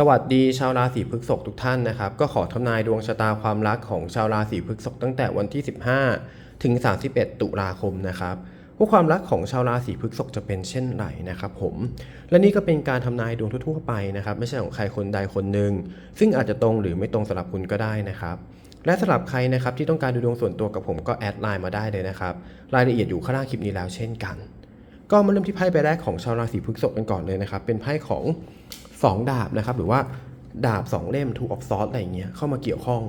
สวัสดีชาวราศีพฤษภทุกท่านนะครับ ก็ขอทำนายดวงชะตาความรักของชาวราศีพฤษภตั้งแต่วันที่ 15 ถึง 31 ตุลาคมนะครับว่าความรักของชาวราศีพฤษภจะเป็นเช่นไรนะครับผม และนี่ก็เป็นการทำนายดวงทั่วๆไปนะครับ ไม่ใช่ของใครคนใดคนหนึ่งซึ่งอาจจะตรงหรือไม่ตรงสำหรับคุณก็ได้นะครับและสำหรับใครนะครับที่ต้องการดูดวงส่วนตัวกับผมก็แอดไลน์มาได้เลยนะครับรายละเอียดอยู่ข้างล่างคลิปนี้แล้วเช่นกัน ก็มาเริ่มที่ไพ่ใบแรกของชาวราศีพฤษภกันก่อนเลยนะครับเป็นไพ่ของ 2 ดาบนะครับหรือว่าดาบ 2 เล่ม two of swords อะไรอย่างเงี้ยเข้ามาเกี่ยวข้อง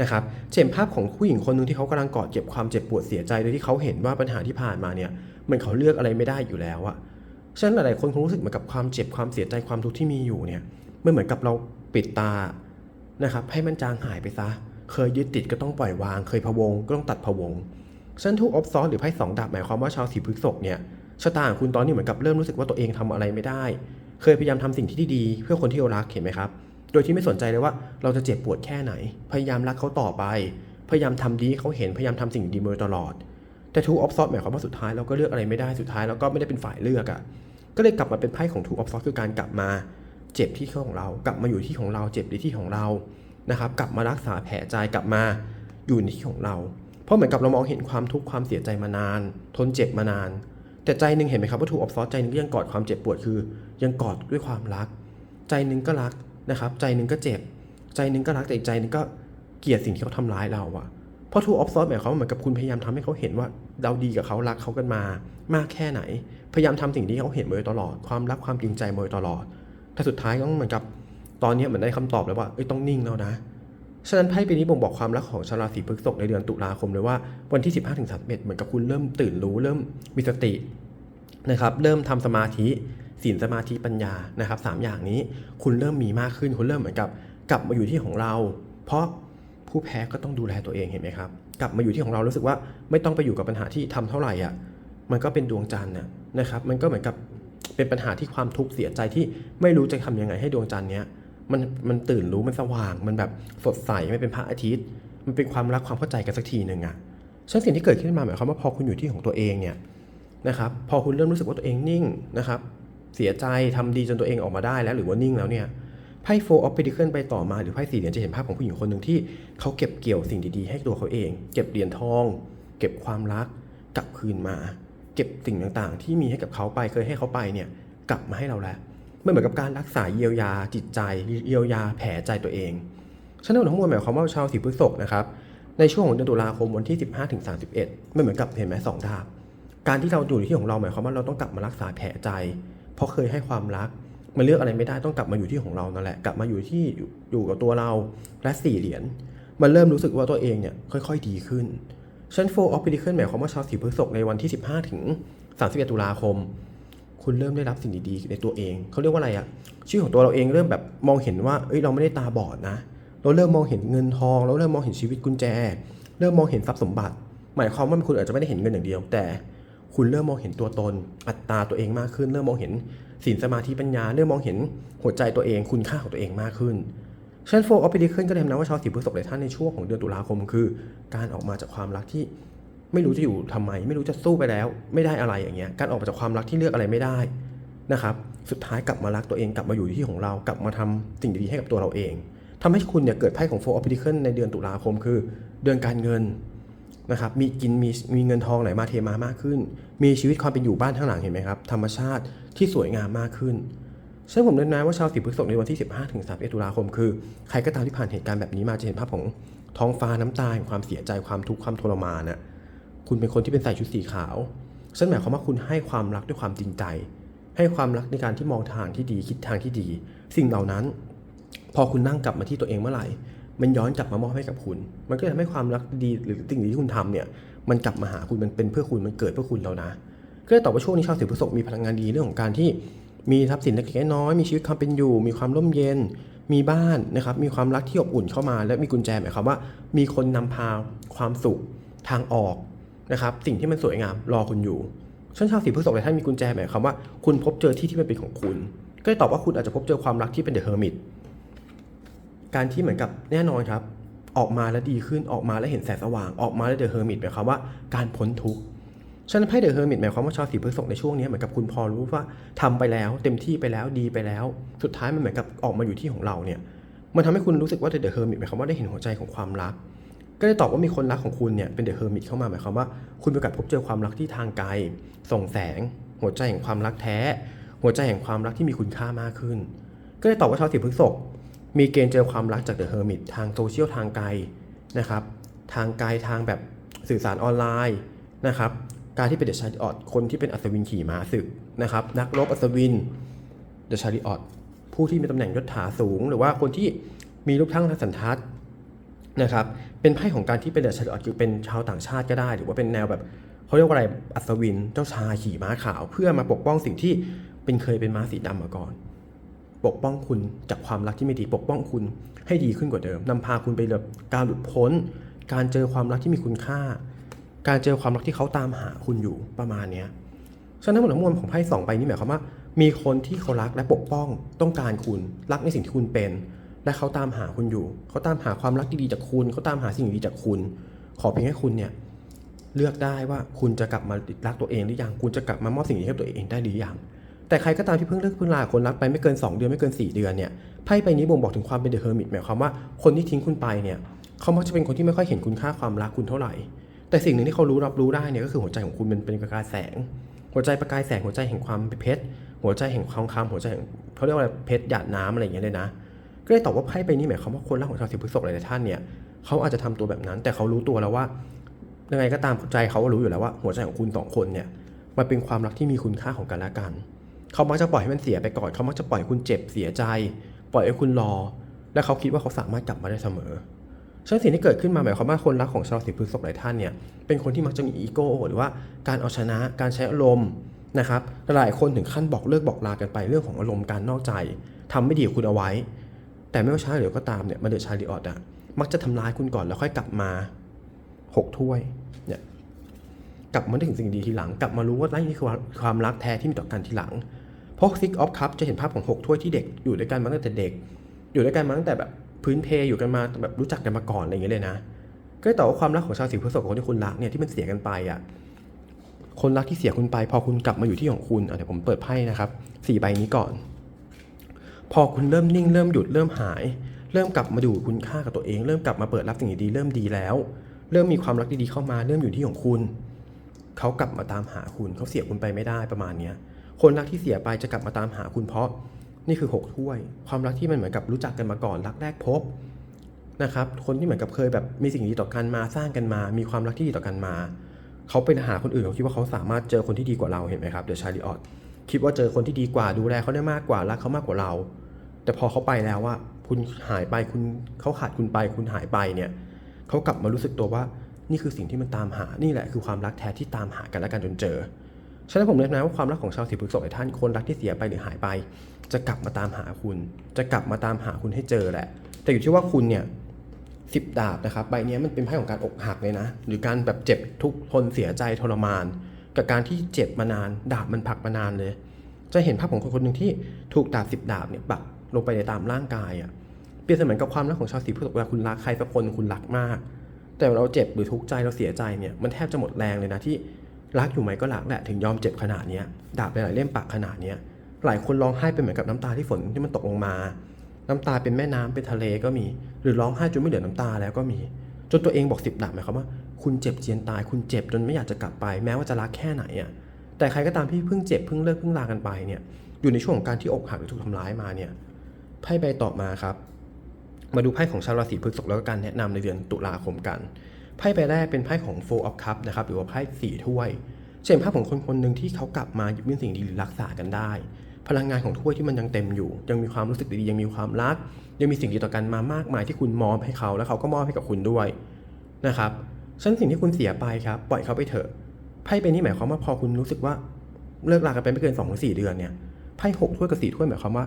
นะครับเช่นภาพของผู้หญิงคนหนึ่งที่เขากำลังกอดเก็บความเจ็บปวดเสียใจโดยที่เขาเห็นว่าปัญหาที่ผ่านมาเนี่ยมันเขาเลือกอะไรไม่ได้อยู่แล้วอะฉะนั้นหลายๆคนคงรู้สึกเหมือนกับความเจ็บความเสียใจความทุกข์ที่มีอยู่เนี่ยมันเหมือนกับเราปิดตานะครับให้มันจางหายไปซะ เคยยึดติดก็ต้องปล่อยวาง เคยพะวงก็ต้องตัดพะวงฉะนันทูออฟซอสหรือไพ่สองดาบหมายความว่าชาวสีพฤษภเนี่ยชะตาของคุณตอนนี้เหมือนกับเริ่มรู้สึกว่าตัวเองทำอะไรไม่ได้ เคยพยายามทำสิ่งที่ดีๆเพื่อคนที่เรารักเห็นไหมครับ โดยที่ไม่สนใจเลยว่าเราจะเจ็บปวดแค่ไหน พยายามรักเขาต่อไป พยายามทำดีให้เขาเห็น พยายามทำสิ่งดีมาตลอด แต่ทูออฟซอสหมายความว่าสุดท้ายเราก็เลือกอะไรไม่ได้ สุดท้ายเราก็ไม่ได้เป็นฝ่ายเลือกอะ่ะ ก็เลยกลับมาเป็นไพ่ของทูออฟซอสคือการกลับมา เจ็บที่ของเรา กลับมาอยู่ที่ของเรา เจ็บในที่ของเรา นะครับ กลับมารักษาแผลใจ กลับมาอยู่ในที่ของเรา เพราะเหมือนกับเรามองเห็นความทุกข์ความเสียใจมานาน ทนเจ็บมานาน แต่ใจหนึ่งเห็นไหมครับว่าทูออฟซอสใจหนึงก็ยังกอดความเจ็บปวดคือ ยังกอดด้วยความรัก ใจหนึ่งก็รักนะครับ ใจหนึ่งก็เจ็บ ใจหนึ่งก็รักแต่อีกใจหนึ่งก็เกลียดสิ่งที่เขาทำร้ายเราอะพราะทูออฟซอสหมายความว่าเหมือนกับคุณพยายามทำให้เขาเห็นว่าเราดีกับเขารักเขากันมามากแค่ไหน พยายามทำสิ่งที่เขาเห็นมาโดยตลอด ความรักความจริงใจมาโดยตลอด แต่สุดท้ายก็เหมือนกับ ตอนนี้เหมือนได้คำตอบแล้วว่าเอ้ยต้องนิ่งแล้วนะ ฉะนั้นไพ่ปีนี้บ่งบอกความรักของชาวราศีพฤษภในเดือนตุลาคมเลยว่าวันที่ 15ถึงเหมือนกับคุณเริ่มตื่นรู้เริ่มมีสตินะครับเริ่มทำสมาธิศีลสมาธิปัญญานะครับสามอย่างนี้คุณเริ่มมีมากขึ้นคุณเริ่มเหมือนกับ กลับมาอยู่ที่ของเรา เพราะผู้แพ้ก็ต้องดูแลตัวเองเห็นไหมครับ กลับมาอยู่ที่ของเรารู้สึกว่าไม่ต้องไปอยู่กับปัญหาที่ทำเท่าไหร่อะมันก็เป็นดวงจันทร์น่ะนะครับ มันก็เหมือนกับเป็นปัญหาที่ความทุกข์เสียใจที่ไม่รู้จะทำยังไงให้ดวงจันทร์เนี้ย มันมันตื่นรู้มันสว่าง มันแบบสดใสไม่เป็นพระอาทิตย์ มันเป็นความรักความเข้าใจกันสักทีหนึ่งอะฉะนั้นสิ่งที่เกิดขึ้นมาหมายความว่าพอคุณอยู่ที่ของตัวเองเนี่ยนะครับพอคุณเริ่มรู้สึกว่าตัวเองนิ่งนะครับเสียใจทำดีจนตัวเองออกมาได้แล้วหรือว่านิ่งแล้วเนี่ยไพ่โฟออฟเปดิเคิลไปต่อมาหรือไพ่สี่เหรียญจะเห็นภาพของผู้หญิงคนหนึ่งที่เขาเก็บเกี่ยวสิ่งดีๆ ให้ตัวเขาเอง เก็บเหรียญทอง เก็บความรักกลับคืนมา เก็บสิ่งต่างๆ ที่มีให้กับเขาไปเคยให้เขาไปเนี่ยกลับมาให้เราแล้ว มันเหมือนกับการรักษาเยียวยาจิตใจ เยียวยาแผลใจตัวเองฉะนั้นทั้งหมดหมายความว่าชาวสีพฤษภนะครับในช่วงของเดือนตุลาคมวันที่ 15ถึง31ไม่เหมือนกับเห็นไหมสองดาบ การที่เราอยู่ในที่ของเราหมายความว่าเราต้องกลับมารักษาแผลใจ เพราะเคยให้ความรัก มันเลือกอะไรไม่ได้ต้องกลับมาอยู่ที่ของเรานั่นแหละ กลับมาอยู่ที่อยู่กับตัวเราและสี่เหรียญมันเริ่มรู้สึกว่าตัวเองเนี่ยค่อย ๆ ดีขึ้นชั้นโฟออฟ p ิ d ิเคิลหมายความว่าชาวสีพฤษภในวันที่ 15ถึง31 ตุลาคม คุณเริ่มได้รับสิ่งดีๆในตัวเอง เขาเรียกว่าอะไรอะชื่อของตัวเราเองเริ่มแบบมองเห็นว่าเอ้ยเราไม่ได้ตาบอดนะ เราเริ่มมองเห็นเงินทอง เราเริ่มมองเห็นชีวิตกุญแจ เริ่มมองเห็นทรัพย์สมบัติ หมายความว่าคุณอาจจะไม่ได้เห็นเงินอย่างเดียว แต่คุณเริ่มมองเห็นตัวตน อัตราตัวเองมากขึ้น เริ่มมองเห็นศีลสมาธิปัญญา เริ่มมองเห็นหัวใจตัวเอง คุณค่าของตัวเองมากขึ้นเชั้นโฟออฟ p ิ d ิเคิลก็เลยทำนะว่าชาวสีพฤษภหลายท่านในช่วงของเดือนตุลาคมคือ การออกมาจากความรักที่ ไม่รู้จะอยู่ทำไม ไม่รู้จะสู้ไปแล้ว ไม่ได้อะไรอย่างเงี้ยการออกมาจากความรักที่เลือกอะไรไม่ได้นะครับสุดท้ายกลับมารักตัวเองกลับมาอยู่ที่ของเรากลับมาทำสิ่งดีๆให้กับตัวเราเองทำให้คุณเนี่ยเกิดไพ่ของ Four of Pentacles ในเดือนตุลาคมคือ เดือนการเงินนะครับมีกินมีมีเงินทองไหลมาเทมามากขึ้น มีชีวิตความเป็นอยู่บ้านข้างหลังเห็นไหมครับธรรมชาติที่สวยงามมากขึ้นซึ่งผมเน้นนะว่าชาวสีพฤษภในวันที่ 15ถึง31ตุลาคมคือ ใครก็ตามที่ผ่านเหตุการณ์แบบนี้มาจะเห็นภาพของท้องฟ้าน้ำตาแห่งความเสียใจความทุกข์ความทรมานน่ะ คุณเป็นคนที่เป็นใส่ชุดสีขาวซึ่งหมายความว่าคุณให้ความรักด้วยความจริงใจ ให้ความรักในการที่มองทางที่ดีคิดทางที่ดี สิ่งเหล่านั้น พอคุณนั่งกลับมาที่ตัวเองเมื่อไหร่ มันย้อนกลับมามอบให้กับคุณ มันก็จะทำให้ความรักดีหรือสิ่งดีที่คุณทำเนี่ย มันกลับมาหาคุณมันเป็นเพื่อคุณมันเกิดเพื่อคุณแล้วนะ ก็เลยตอบว่าช่วงนี้ชาวสิพฤษภมีพลังงานดีเรื่องของการที่มีทรัพย์สินเล็กๆน้อยๆมีชีวิตความเป็นอยู่ มีความร่มเย็น มีบ้านนะครับ มีความรักที่อบอุ่นเข้ามา และมีกุญแจหมายความว่า มีคนนำพาความสุขทางออก นะครับสิ่งที่มันสวยงามรอคุณอยู่ฉันชาวสีพฤษภหลายท่านมีกุญแจหมายความว่าคุณพบเจอที่ที่มันเป็นของคุณ ก็ตอบว่าคุณอาจจะพบเจอความรักที่เป็นเดอะเฮอร์มิตการที่เหมือนกับแน่นอนครับ ออกมาแล้วดีขึ้นออกมาแล้วเห็นแสงสว่างออกมาแล้วเดอะเฮอร์มิตหมายความว่าการพ้นทุกข์ฉันไพ่เดอะเฮอร์มิตหมายความว่าชาวสีพฤษภในช่วงนี้เหมือนกับคุณพอรู้ว่าทำไปแล้ว เต็มที่ไปแล้วดีไปแล้ว สุดท้ายมันเหมือนกับออกมาอยู่ที่ของเราเนี่ยมันทำให้คุณรู้สึกว่าเดอะเฮอร์มิตหมายความว่าได้เห็นหัวใจของความรัก ก็ได้ตอบว่ามีคนรักของคุณเนี่ยเป็นเดอะเฮอร์มิตเข้ามาหมายความว่า คุณมีโอกาสพบเจอความรักที่ทางไกล ส่งแสง หัวใจแห่งความรักแท้ หัวใจแห่งความรักที่มีคุณค่ามากขึ้น ก็ได้ตอบว่าชาวสีพฤษภมีเกณฑ์เจอความรักจากเดอะเฮอร์มิตทางโซเชียลทางไกลนะครับทางไกลทางแบบสื่อสารออนไลน์นะครับการที่เป็นเดอะชาริออตคนที่เป็นอัศวินขี่ม้าศึกนะครับนักรบอัศวินเดอะชาริออตผู้ที่มีตำแหน่งยศถาสูง หรือว่าคนที่มีรูปทั้งทางสันทัด นะครับเป็นไพ่ของการที่เป็นเดอะชาริออตคือเป็นชาวต่างชาติก็ได้ หรือว่าเป็นแนวแบบเขาเรียกว่าอะไรอัศวินเจ้าชายขี่ม้าขาว เพื่อมาปกป้องสิ่งที่เป็นเคยเป็นม้าสีดำมาก่อน ปกป้องคุณจากความรักที่ไม่ดีปกป้องคุณให้ดีขึ้นกว่าเดิมนำพาคุณไปแบบการหลุดพ้น การเจอความรักที่มีคุณค่า การเจอความรักที่เขาตามหาคุณอยู่ประมาณเนี้ยฉะนั้นทั้งหมดทั้งมวลของไพ่สองใบนี้หมายความว่า มีคนที่เขารักและปกป้องต้องการคุณรักในสิ่งที่คุณเป็น และเขาตามหาคุณอยู่ เขาตามหาความรักดีๆจากคุณ เขาตามหาสิ่งดีจากคุณ ขอเพียงให้คุณเนี่ยเลือกได้ว่าคุณจะกลับมารักตัวเองหรือยัง คุณจะกลับมามอบสิ่งดีให้ตัวเองได้หรือยัง แต่ใครก็ตามที่เพิ่งเลิกเพิ่งลาคนรักไปไม่เกิน 2 เดือนไม่เกิน 4 เดือนเนี่ย ไพ่ใบนี้บ่งบอกถึงความเป็นเดอะเฮอร์มิตหมายความว่าคนที่ทิ้งคุณไปเนี่ย เขามักจะเป็นคนที่ไม่ค่อยเห็นคุณค่าความรักคุณเท่าไหร่ แต่สิ่งหนึ่งที่เขารู้รับรู้ได้เนี่ยก็คือหัวใจของคุณมันเป็นประกายแสง หัวใจประกายแสงหัวใจแห่งความเป็นเพชร หัวใจแห่งทองคำหัวใจแห่งเขาเรียกว่าเพชรหยาดน้ำอะไรอย่างเงี้ยเลยนะ ก็เลยตอบว่าไพ่ใบนี้หมายความว่าคนรักของชาวสิงห์พฤษภหลายท่านเนี่ยเขาอาจจะทำตัวแบบนั้น แต่เขารู้ตัวแล้วว่ายังไงก็ตามใจเขารู้อยู่แล้วว่าหัวใจของคุณสองคนเนี่ยมันเป็นความรักที่มีคุณค่าของกันและกันเขามักจะปล่อยให้มันเสียไปก่อนเขามักจะปล่อยคุณเจ็บเสียใจ ปล่อยให้คุณรอ และเขาคิดว่าเขาสามารถกลับมาได้เสมอฉะนั้นสิ่งที่เกิดขึ้นมาหมายความว่าคนรักของชาวราศีพฤษภหลายท่านเนี่ยเป็นคนที่มักจะมีอีโก้หรือว่าการเอาชนะการใช้อารมณ์นะครับหลายคนถึงขั้นบอกเลิกบอกลากันไปเรื่องของอารมณ์การนอกใจทำไม่ดีคุณเอาไว้ แต่ไม่ว่าช้าหรือก็ตามเนี่ยมาเดอชาริออตอะมักจะทำร้ายคุณก่อนแล้วค่อยกลับมาหกถ้วยเนี่ยกลับมาได้ถึงสิ่งดีทีหลัง กลับมารู้ว่านี่คือความรักแท้ที่มีต่อกันทีหลัง เพราะซิกออฟคัพจะเห็นภาพของ 6 ถ้วยที่เด็กอยู่ด้วยกันมาตั้งแต่เด็ก อยู่ด้วยกันมาตั้งแต่แบบพื้นเพอยู่กันมาแบบรู้จักกันมาก่อนอะไรอย่างเงี้ยเลยนะ ก็เลยต่อว่าความรักของชาวสิงห์พฤษภกับคนที่คุณรักเนี่ยที่มันเสียกันไปอะคนรักที่เสียคุณไป พอคุณกลับมาอยู่ที่ของคุณเดี๋ยวผมเปิดไพ่นะครับสี่ใบนี้ก่อน พอคุณเริ่มนิ่งเริ่มหยุดเริ่มหาย เริ่มกลับมาดูคุณค่ากับตัวเอง เริ่มกลับมาเปิดรับสิ่งดีๆเริ่มดีแล้ว เริ่มมีความรักดีๆเข้ามา เริ่มอยู่ที่ของคุณ เขากลับมาตามหาคุณเขาเสียคุณไปไม่ได้ประมาณเนี้ยคนรักที่เสียไปจะกลับมาตามหาคุณเพราะนี่คือ 6 ถ้วย ความรักที่มันเหมือนกับรู้จักกันมาก่อนรักแรกพบนะครับคนที่เหมือนกับเคยแบบมีสิ่งดีต่อกันมาสร้างกันมา มีความรักที่ดีต่อกันมาเขาเป็นหาคนอื่นเขาคิดว่าเขาสามารถเจอคนที่ดีกว่าเราเห็นไหมครับเดอะชาริออตคิดว่าเจอคนที่ดีกว่าดูแลเขาได้มากกว่ารักเขามากกว่าเรา แต่พอเขาไปแล้วว่าคุณหายไปคุณเขาขาดคุณไป คุณหายไปเนี่ยเขากลับมารู้สึกตัวว่านี่คือสิ่งที่มันตามหานี่แหละคือความรักแท้ที่ตามหากันและกันจนเจอฉะนั้นผมเลยนะว่าความรักของชาวสีพฤษภหลายท่านคนรักที่เสียไปหรือหายไป จะกลับมาตามหาคุณ จะกลับมาตามหาคุณให้เจอแหละ แต่อยู่ที่ว่าคุณเนี่ยสิบดาบนะครับใบนี้มันเป็นไพ่ของการอกหักเลยนะ หรือการแบบเจ็บทุกทนเสียใจทรมาน กับการที่เจ็บมานาน ดาบมันผักมานานเลย จะเห็นภาพของคนคนหนึ่งที่ถูกดาบสิบดาบเนี่ยปัก ลงไปในตามร่างกายอะ่ะเปรียบเสมือนกับความรักของชาวสีพฤษภเวลาคุณรักใครสักคนคุณรักมาก แต่เราเจ็บหรือทุกข์ใจเราเสียใจเนี่ยมันแทบจะหมดแรงเลยนะที่รักอยู่ไหมก็รักแหละถึงยอมเจ็บขนาดนี้ดาบหลายเล่มปักขนาดนี้หลายคนร้องไห้เป็นเหมือนกับน้ำตาที่ฝนที่มันตกลงมา น้ำตาเป็นแม่น้ำเป็นทะเลก็มี หรือร้องไห้จนไม่เหลือน้ำตาแล้วก็มี จนตัวเองบอกสิบดาบหมายความว่าคุณเจ็บเจียนตาย คุณเจ็บจนไม่อยากจะกลับไป แม้ว่าจะรักแค่ไหนอะแต่ใครก็ตามที่เพิ่งเจ็บเพิ่งเลิกเพิ่งลากันไปเนี่ยอยู่ในช่วงของการที่อกหักหรือถูกทำร้ายมาเนี่ย ไพ่ใบต่อมาครับ มาดูไพ่ของชาวราศีพฤษภแล้วก็การแนะนำในเดือนตุลาคมกัน ไพ่ใบแรกเป็นไพ่ของ Four of Cups นะครับหรือว่าไพ่สี่ถ้วยเช่นภาพของคนคนหนึ่งที่เขากลับมาหยิบยื่นสิ่งดีหรือรักษากันได้ พลังงานของถ้วยที่มันยังเต็มอยู่ ยังมีความรู้สึกดียังมีความรัก ยังมีสิ่งดีต่อกันมามากมายที่คุณมอบให้เขา แล้วเขาก็มอบให้กับคุณด้วยนะครับฉะนั้นสิ่งที่คุณเสียไปครับปล่อยเขาไปเถอะไพ่ใบนี้หมายความว่าพอคุณรู้สึกว่าเลิกลากันไปไม่เกินสองถึงสี่เดือนเนี่ยไพ่หกถ้วยกับสี่ถ้วยหมายความว่า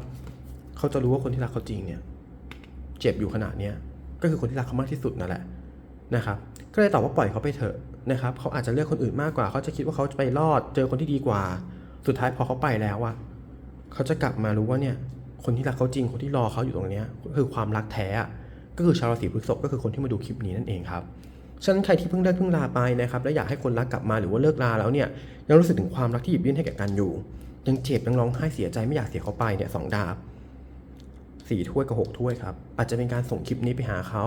เขาจะรู้ว่าคนที่รักเขาจริงเนี่ย เจ็บอยู่ขนาดเนี้ยก็คือคนที่รักเขามากที่สุดนั่นแหละนะครับก็เลยตอบว่าปล่อยเขาไปเถอะนะครับเขาอาจจะเลือกคนอื่นมากกว่า เขาจะคิดว่าเขาจะไปรอด เจอคนที่ดีกว่า สุดท้ายพอเขาไปแล้วอะเขาจะกลับมารู้ว่าเนี่ย คนที่รักเขาจริงคนที่รอเขาอยู่ตรงเนี้ยคือความรักแท้ก็คือชาวราศีพฤษภก็คือคนที่มาดูคลิปนี้นั่นเองครับฉะนั้นใครที่เพิ่งเลิกเพิ่งลาไปนะครับและอยากให้คนรักกลับมาหรือว่าเลิกลาแล้วเนี่ยยังรู้สึกถึงความรักที่หยิบยื่นให้แก่กันอยู่ ยังเจ็บยังร้องไห้เสียใจไม่อยากเสียเขาไปเนี่ยสองดาบ สี่ถ้วยกับหกถ้วยครับอาจจะเป็นการส่งคลิปนี้ไปหาเขา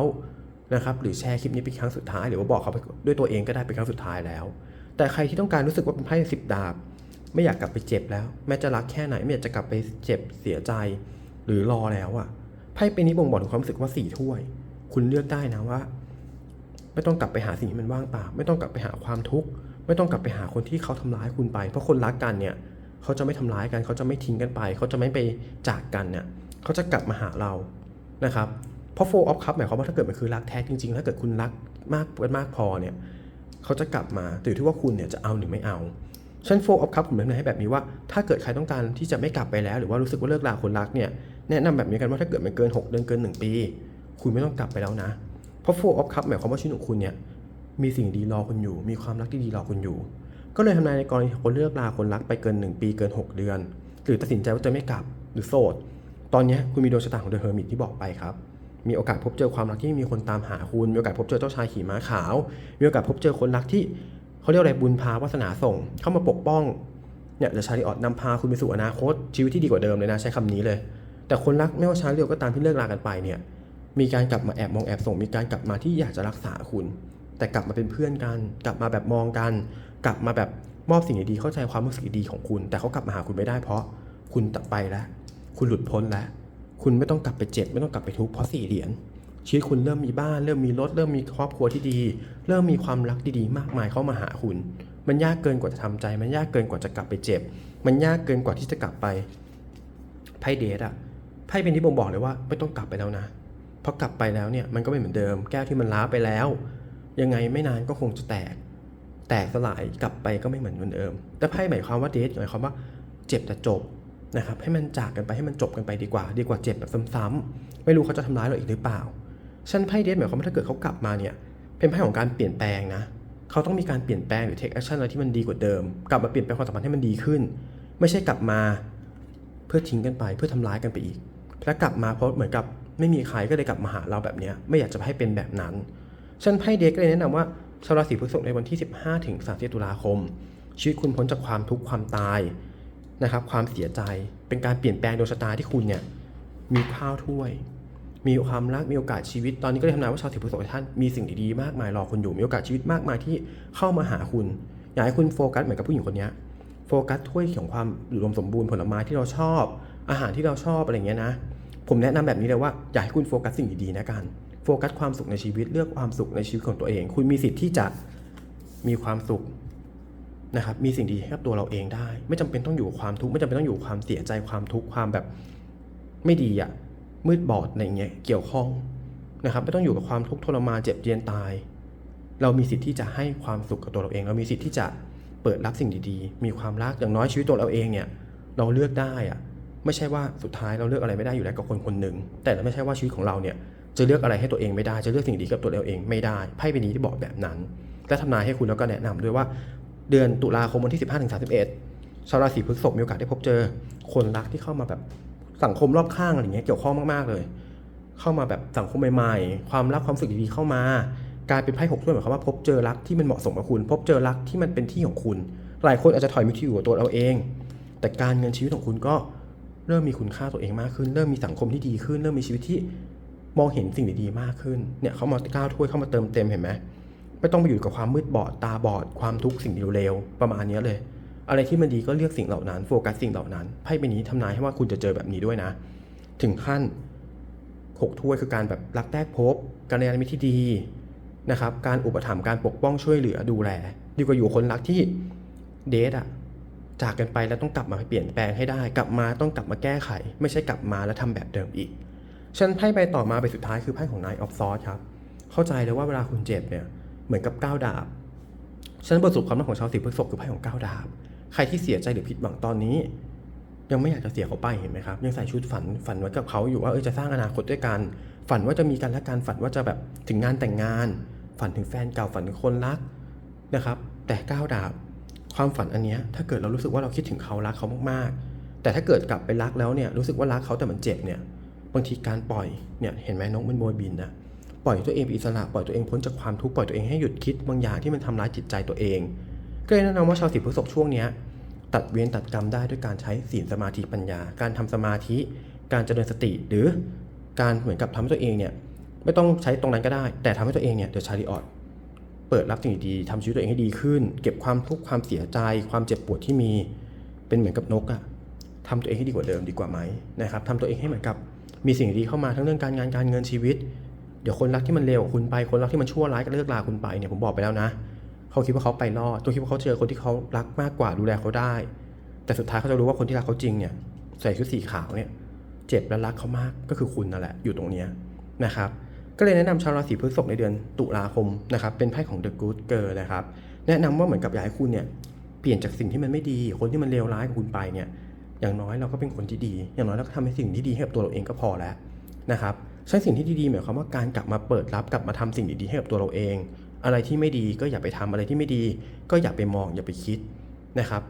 นะครับหรือแชร์คลิปนี้เป็นครั้งสุดท้าย หรือว่าบอกเขาไปด้วยตัวเองก็ได้เป็นครั้งสุดท้ายแล้ว แต่ใครที่ต้องการรู้สึกว่าเป็นไพ่สิบดาบ ไม่อยากกลับไปเจ็บแล้ว แม้จะรักแค่ไหนไม่อยากจะกลับไปเจ็บเสียใจ หรือรอแล้วอะไพ่เป็นนี้บ่งบอกถึงความรู้สึกว่าสี่ถ้วย คุณเลือกได้นะว่า ไม่ต้องกลับไปหาสิ่งที่มันว่างเปล่าไม่ต้องกลับไปหาความทุกข์ไม่ต้องกลับไปหาคนที่เขาทำร้ายคุณไป เพราะคนรักกันเนี่ย เขาจะไม่ทำร้ายกัน เขาจะไม่ทิ้งกันไป เขาจะไม่ไปจากกันเนี่ย เขาจะกลับมาหาเรานะครับเพราะ four of cup หมายความว่าถ้าเกิดมันคือรักแท้จริงๆ ถ้าเกิดคุณรักมากกันมากพอเนี่ยเขาจะกลับมาถือที่ว่าคุณเนี่ยจะเอาหรือไม่เอาฉัน four of cup ผมแนะนำให้แบบนี้ว่าถ้าเกิดใครต้องการที่จะไม่กลับไปแล้ว หรือว่ารู้สึกว่าเลิกลาคนรักเนี่ยแนะนำแบบนี้กันว่าถ้าเกิดมันเกิน 6 เดือนเกิน 1 ปี คุณไม่ต้องกลับไปแล้วนะ เพราะ four of cup หมายความว่าชีวิตของคุณเนี่ยมีสิ่งดีรอคุณอยู่ มีความรักที่ดีรอคุณอยู่ ก็เลยทำนายในกรณีคนเลิกลาคนรักไปเกิน 1 ปีเกิน 6 เดือน หรือตัดสินใจว่าจะไม่กลับหรือโสด ตอนนี้คุณมีดวงชะตาของเดอะเฮอร์มิตที่บอกไปครับ มีโอกาสพบเจอความรักที่มีคนตามหาคุณ มีโอกาสพบเจอเจ้าชายขี่ม้าขาว มีโอกาสพบเจอคนรักที่เขาเรียกอะไรบุญพาวาสนาส่ง เข้ามาปกป้อง เนี่ยเดอะชาริออตนำพาคุณไปสู่อนาคต ชีวิตที่ดีกว่าเดิมเลยนะใช้คำนี้เลย แต่คนรักไม่ว่าชาริโอก็ตามที่เลิกลากันไปเนี่ย มีการกลับมาแอบมองแอบส่ง มีการกลับมาที่อยากจะรักษาคุณ แต่กลับมาเป็นเพื่อนกัน กลับมาแบบมองกัน กลับมาแบบมอบสิ่งดีๆเข้าใจความรู้สึกดีของคุณ แต่เขากลับมาหาคุณไม่ได้เพราะคุณตัดไปแล้ว คุณหลุดพ้นแล้ว คุณไม่ต้องกลับไปเจ็บ ไม่ต้องกลับไปทุกข์เพราะสี่เหรียญชีวิตคุณเริ่มมีบ้านเริ่มมีรถเริ่มมีครอบครัวที่ดี เริ่มมีความรักดีๆ มากมายเข้ามาหาคุณ มันยากเกินกว่าจะทำใจ มันยากเกินกว่าจะกลับไปเจ็บ มันยากเกินกว่าที่จะกลับไปไพ่เดทอะไพ่เป็นที่บ่งบอกเลยว่าไม่ต้องกลับไปแล้วนะเพราะกลับไปแล้วเนี่ยมันก็ไม่เหมือนเดิม แก้วที่มันล้าไปแล้ว ยังไงไม่นานก็คงจะแตก แตกสลายกลับไปก็ไม่เหมือนเหมือนเดิม แต่ไพ่หมายความว่าเดทหมายความว่า เจ็บแต่จบ นะครับให้มันจากกันไปให้มันจบกันไปดีกว่า ดีกว่าเจ็บแบบซ้ำๆไม่รู้เขาจะทำร้ายเราอีกหรือเปล่าฉันไพ่เดทหมายความว่าถ้าเกิดเขากลับมาเนี่ย เป็นไพ่ของการเปลี่ยนแปลงนะเขาต้องมีการเปลี่ยนแปลงหรือ take action อะไรที่มันดีกว่าเดิม กลับมาเปลี่ยนแปลงความสัมพันธ์ให้มันดีขึ้น ไม่ใช่กลับมาเพื่อทิ้งกันไปเพื่อทำร้ายกันไปอีก แล้วกลับมาเพราะเหมือนกับไม่มีใครก็เลยกลับมาหาเราแบบเนี้ยไม่อยากจะให้เป็นแบบนั้นฉันไพ่เด็กก็เลยแนะนำว่าชาวราศีพฤษภในวันที่ 15 ถึง 30 ตุลาคม ชีวิตคุณพ้นจากความทุกข์ความตาย นะครับความเสียใจเป็นการเปลี่ยนแปลงดวงชะตาที่คุณเนี่ยมีข้าวถ้วย มีความรักมีโอกาสชีวิต ตอนนี้ก็เลยทำนายว่าชาวราศีพฤษภท่านมีสิ่งดีๆมากมายรอคุณอยู่มีโอกาสชีวิตมากมายที่เข้ามาหาคุณ อยากให้คุณโฟกัสเหมือนกับผู้หญิงคนนี้โฟกัสถ้วยของความอุดมสมบูรณ์ผลไม้ที่เราชอบ อาหารที่เราชอบอะไรเงี้ยนะ ผมแนะนำแบบนี้เลยว่าอยากให้คุณโฟกัสสิ่งดีๆนะกันโฟกัสความสุขในชีวิตเลือกความสุขในชีวิตของตัวเอง คุณมีสิทธิ์ที่จะมีความสุข นะครับมีสิ่งดีให้กับตัวเราเองได้ ไม่จำเป็นต้องอยู่กับความทุกข์ไม่จำเป็นต้องอยู่กับความเสียใจความทุกข์ความแบบไม่ดีอะมืดบอดอะไรเงี้ยเกี่ยวข้องนะครับไม่ต้องอยู่กับความทุกข์ทรมานเจ็บเจียนตาย เรามีสิทธิ์ที่จะให้ความสุขกับตัวเราเอง เรามีสิทธิ์ที่จะเปิดรับสิ่งดีๆ มีความรักอย่างน้อยชีวิตตัวเราเองเนี่ยเราเลือกได้อะไม่ใช่ว่าสุดท้ายเราเลือกอะไรไม่ได้อยู่แล้วกับคนคนหนึ่งแต่ไม่ใช่ว่าชีวิตของเราเนี่ยจะเลือกอะไรให้ตัวเองไม่ได้จะเลือกสิ่งดีกับตัวเราเองไม่ได้ไพ่ใบนี้ที่บอกแบบนั้น และทำนายให้คุณแล้วก็แนะนำด้วยว่า เดือนตุลาคมวันที่ 15ถึง31ชาวราศีพฤษภมีโอกาสได้พบเจอ คนรักที่เข้ามาแบบสังคมรอบข้างอะไรอย่างเงี้ยเกี่ยวข้องมากๆเลย เข้ามาแบบสังคมใหม่ๆ ความรักความสุขดีๆเข้ามากลายเป็นไพ่หกถ้วยหมายความว่าพบเจอรักที่มันเหมาะสมกับคุณ พบเจอรักที่มันเป็นที่ของคุณ หลายคนอาจจะถอยมาที่อยู่กับตัวเราเอง แต่การเงินชีวิตของคุณก็เริ่มมีคุณค่าตัวเองมากขึ้น เริ่มมีสังคมที่ดีขึ้น เริ่มมีชีวิตที่มองเห็นสิ่งดีๆมากขึ้นเนี่ยเขามาก้าวถ้วยเข้ามาเติมเต็มเห็นไหม ไม่ต้องไปอยู่กับความมืดบอดตาบอดความทุกข์สิ่งเร็วๆประมาณนี้เลย อะไรที่มันดีก็เลือกสิ่งเหล่านั้น โฟกัสสิ่งเหล่านั้นไพ่ใบนี้ทำนายให้ว่าคุณจะเจอแบบนี้ด้วยนะ ถึงขั้นหกถ้วยคือการแบบรักแรกพบ การเรียนมิตรที่ดีนะครับ การอุปถัมภ์การปกป้องช่วยเหลือดูแลดีกว่าอยู่คนรักที่เดทอะจากกันไปแล้วต้องกลับมาเปลี่ยนแปลงให้ได้ กลับมาต้องกลับมาแก้ไข ไม่ใช่กลับมาแล้วทำแบบเดิมอีกฉันไพ่ใบต่อมาใบสุดท้ายคือไพ่ของ Nine of Swords ครับ เข้าใจเลยว่าเวลาคุณเจ็บเนี่ย เหมือนกับก้าวดาบฉันบทสรุปความรักของชาวสีพฤษภคือไพ่ของก้าวดาบ ใครที่เสียใจหรือผิดหวังตอนนี้ ยังไม่อยากจะเสียเขาไปเห็นไหมครับ ยังใส่ชุดฝันฝันไว้กับเขาอยู่ว่าเออจะสร้างอนาคตด้วยกัน ฝันว่าจะมีกันและกันฝันว่าจะแบบถึงงานแต่งงาน ฝันถึงแฟนเก่าฝันถึงคนรักนะครับ แต่ก้าวดาบ ความฝันอันนี้ถ้าเกิดเรารู้สึกว่าเราคิดถึงเขารักเขามากๆ แต่ถ้าเกิดกลับไปรักแล้วเนี่ยรู้สึกว่ารักเขาแต่มันเจ็บเนี่ยบางทีการปล่อยเนี่ยเห็นไหมนกมันโบยบินนะ ปล่อยตัวเองอิสระปล่อยตัวเองพ้นจากความทุกข์ปล่อยตัวเองให้หยุดคิดบางอย่างที่มันทำร้ายจิตใจตัวเอง ก็เลยแนะนำว่าชาวสีพฤษภช่วงนี้ตัดเวรตัดกรรมได้ด้วยการใช้ศีลสมาธิปัญญา การทำสมาธิ การเจริญสติหรือการเหมือนกับทำให้ตัวเองเนี่ยไม่ต้องใช้ตรงนั้นก็ได้ แต่ทำให้ตัวเองเนี่ยเดี๋ยวชาริออดเปิดรับสิ่งดีๆทำชีวิตตัวเองให้ดีขึ้น เก็บความทุกข์ความเสียใจ ความเจ็บปวดที่มีเป็นเหมือนกับนกอะทำตัวเองให้ดีกว่าเดิมดีกว่าไหมนะครับทำตัวเองให้เหมือนกับมีสิ่งดีเข้ามาทั้งเรื่องการงานการเงินชีวิต เดี๋ยวคนรักที่มันเลวคุณไป คนรักที่มันชั่วร้ายก็เลิกลาคุณไปเนี่ยผมบอกไปแล้วนะเขาคิดว่าเขาไปรอดตัวคิดว่าเขาเจอคนที่เขารักมากกว่าดูแลเขาได้ แต่สุดท้ายเขาจะรู้ว่าคนที่รักเขาจริงเนี่ยใส่ชุดสีขาวเนี่ยเจ็บและรักเขามากก็คือคุณนั่นแหละอยู่ตรงเนี้ยนะครับก็เลยแนะนำชาวราศีพฤษภในเดือนตุลาคมนะครับเป็นไพ่ของ The Good Girl นะครับแนะนำว่าเหมือนกับอยากให้คุณเนี่ยเปลี่ยนจากสิ่งที่มันไม่ดี คนที่มันเลวร้ายกับคุณไปเนี่ยอย่างน้อยเราก็เป็นคนที่ดี อย่างน้อยเราก็ทำในสิ่งที่ดีให้กับตัวเราเองก็พอแล้วนะครับ ใช้สิ่งที่ดีๆหมายความว่าการกลับมาเปิดรับกลับมาทำสิ่งดีๆให้กับตัวเราเอง อะไรที่ไม่ดีก็อย่าไปทำอะไรที่ไม่ดี ก็อย่าไปมองอย่าไปคิดนะครับ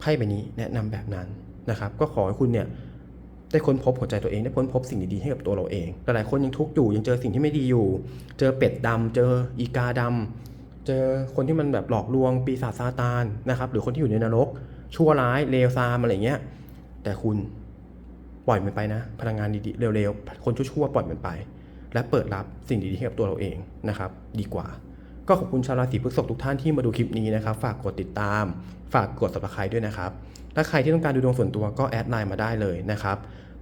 ไพ่ใบนี้แนะนำแบบนั้นนะครับ ก็ขอให้คุณเนี่ยได้ค้นพบหัวใจตัวเองได้ค้นพบสิ่งดีๆให้กับตัวเราเองหลายๆคนยังทุกข์อยู่ยังเจอสิ่งที่ไม่ดีอยู่ เจอเป็ดดำเจออีกาดำเจอคนที่มันแบบหลอกลวงปีศาจซาตานนะครับหรือคนที่อยู่ในนรกชั่วร้ายเลวซามอะไรเงี้ยแต่คุณ ปล่อยมันไปนะ พลังงานดีๆเร็วๆ คนชั่วๆปล่อยมันไป และเปิดรับสิ่งดีๆให้กับตัวเราเองนะครับ ดีกว่า ก็ขอบคุณชาวราศีพฤษภทุกท่านที่มาดูคลิปนี้นะครับ ฝากกดติดตาม ฝากกด subscribe ด้วยนะครับ ถ้าใครที่ต้องการดูดวงส่วนตัวก็แอดไลน์มาได้เลยนะครับ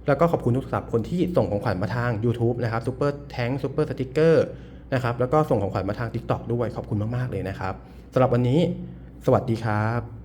แล้วก็ขอบคุณทุกสับคนที่ส่งของขวัญมาทาง YouTube นะครับซูเปอร์แทงซูเปอร์สติกเกอร์นะครับ แล้วก็ส่งของขวัญมาทาง TikTok ด้วย ขอบคุณมากๆเลยนะครับสำหรับวันนี้ สวัสดีครับ